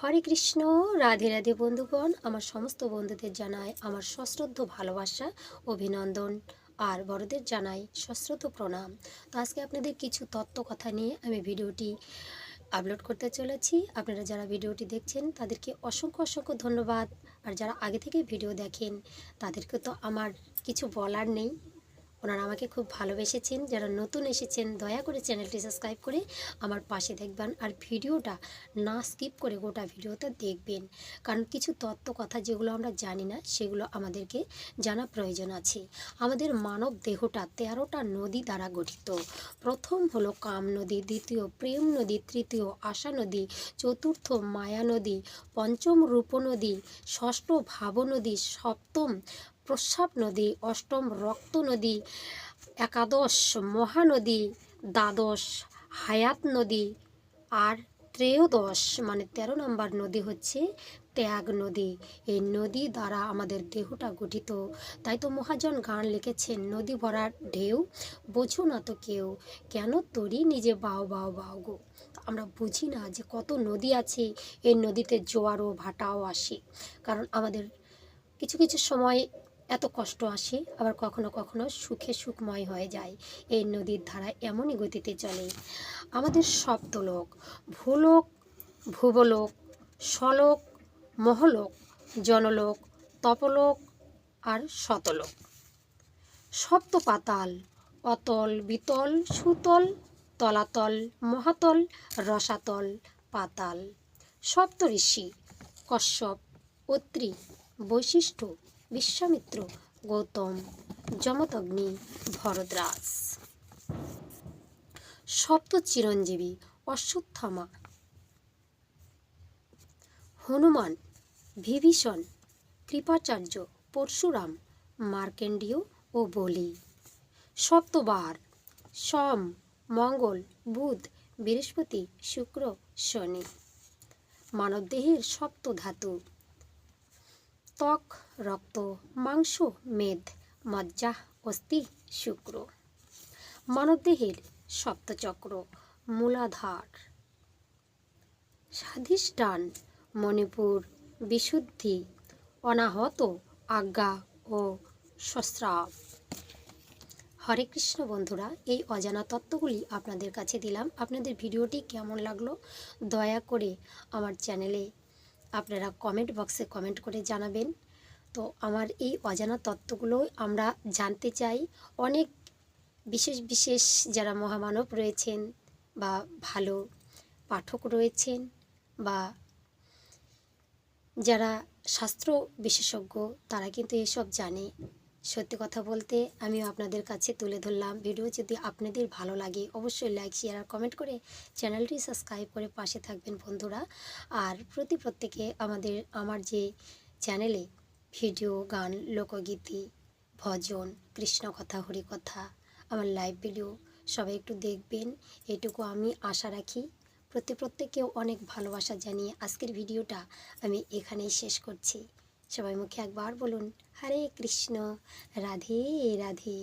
হরে কৃষ্ণ, রাধে রাধে বন্ধুগণ। আমার সমস্ত বন্ধুদের জানাই আমার সশ্রদ্ধ ভালোবাসা, অভিনন্দন, আর বড়দের জানাই সশ্রদ্ধ প্রণাম। তো আজকে আপনাদের কিছু তত্ত্ব কথা নিয়ে আমি ভিডিওটি আপলোড করতে চলেছি। আপনারা যারা ভিডিওটি দেখছেন, তাদেরকে অসংখ্য অসংখ্য ধন্যবাদ। আর যারা আগে থেকে ভিডিও দেখেন, তাদেরকে তো আমার কিছু বলার নেই। ওনারা আমাকে খুব ভালোবেসেছেন। যারা নতুন এসেছেন, দয়া করে চ্যানেলটি সাবস্ক্রাইব করে আমার পাশে দেখবেন আর ভিডিওটা না স্কিপ করে গোটা ভিডিওটা দেখবেন। কারণ কিছু তত্ত্ব কথা যেগুলো আমরা জানি না, সেগুলো আমাদেরকে জানা প্রয়োজন আছে। আমাদের মানব দেহটা তেরোটা নদী দ্বারা গঠিত। প্রথম হলো কাম নদী, দ্বিতীয় প্রেম নদী, তৃতীয় আশা নদী, চতুর্থ মায়া নদী, পঞ্চম রূপ নদী, ষষ্ঠ ভাব নদী, সপ্তম প্রস্রাব নদী, অষ্টম রক্ত নদী, একাদশ মহানদী, দ্বাদশ হায়াত নদী আর ত্রয়োদশ মানে তেরো নম্বর নদী হচ্ছে ত্যাগ নদী। এই নদী দ্বারা আমাদের দেহটা গঠিত। তাই তো মহাজন গান লিখেছেন, নদী ভরার ঢেউ, বোঝো না তো কেউ, কেন তরি নিজে বাও বাও বাও গো? আমরা বুঝি না যে কত নদী আছে, এই নদীতে জোয়ারও, ভাটাও আসে। কারণ আমাদের কিছু কিছু সময় এত কষ্ট আসে, আবার কখনো কখনো সুখে সুখময় হয়ে যায়। এই নদীর ধারা এমনই গতিতে চলে। আমাদের সপ্তলোক, ভূলোক, ভুবলোক, সলোক, মহলোক, জনলোক, তপলোক আর শতলোক। সপ্ত পাতাল অতল, বিতল, সুতল, তলাতল, মহাতল, রসাতল, পাতাল। সপ্ত ঋষি কশ্যপ, অত্রি, বৈশিষ্ট্য বিশ্বামিত্র গৌতম যমতগ্নি ভরদ্রাস সপ্ত চিরঞ্জীবী অশ্বত্থামা। হনুমান, বিভীষণ, কৃপাচার্য পরশুরাম, মার্কেন্ডীয় ও বলি। সপ্তবার, সোম, মঙ্গল, বুধ, বৃহস্পতি, শুক্র, শনি। মানবদেহের সপ্ত ধাতু ত্বক, রক্ত, মাংস, মেদ, মজ্জা, অস্থি, শুক্র। মানবদেহের সপ্তচক্র, মূলাধার। স্বাধিষ্ঠান মণিপুর, বিশুদ্ধি, অনাহত, আজ্ঞা ও সস্রাব। হরে কৃষ্ণ বন্ধুরা, এই অজানা তত্ত্বগুলি আপনাদের কাছে দিলাম। আপনাদের ভিডিওটি কেমন লাগল দয়া করে আমার চ্যানেলে আপনারা কমেন্ট বক্সে কমেন্ট করে জানাবেন। তো আমার এই অজানা তত্ত্বগুলো আমরা জানতে চাই। অনেক বিশেষ বিশেষ যারা মহামানব রয়েছেন বা ভালো পাঠক রয়েছেন বা যারা শাস্ত্র বিশেষজ্ঞ, তারা কিন্তু এসব জানে। সত্যি কথা বলতে আমিও আপনাদের কাছে তুলে ধরলাম ভিডিও। যদি আপনাদের ভালো লাগে, অবশ্যই লাইক শেয়ার আর কমেন্ট করে চ্যানেলটি সাবস্ক্রাইব করে পাশে থাকবেন বন্ধুরা। আর প্রতি প্রত্যেকে আমাদের, আমার যে চ্যানেলে ভিডিও গান, লোকগীতি, ভজন, কৃষ্ণ কথা, হরি কথা, আমার লাইভ ভিডিও সবাই একটু দেখবেন। এটুকু আমি আশা রাখি। প্রতি প্রত্যেকেও অনেক ভালোবাসা জানিয়ে আজকের ভিডিওটা আমি এখানেই শেষ করছি। সবাই মুখে একবার বলুন হরে কৃষ্ণ রাধে রাধে।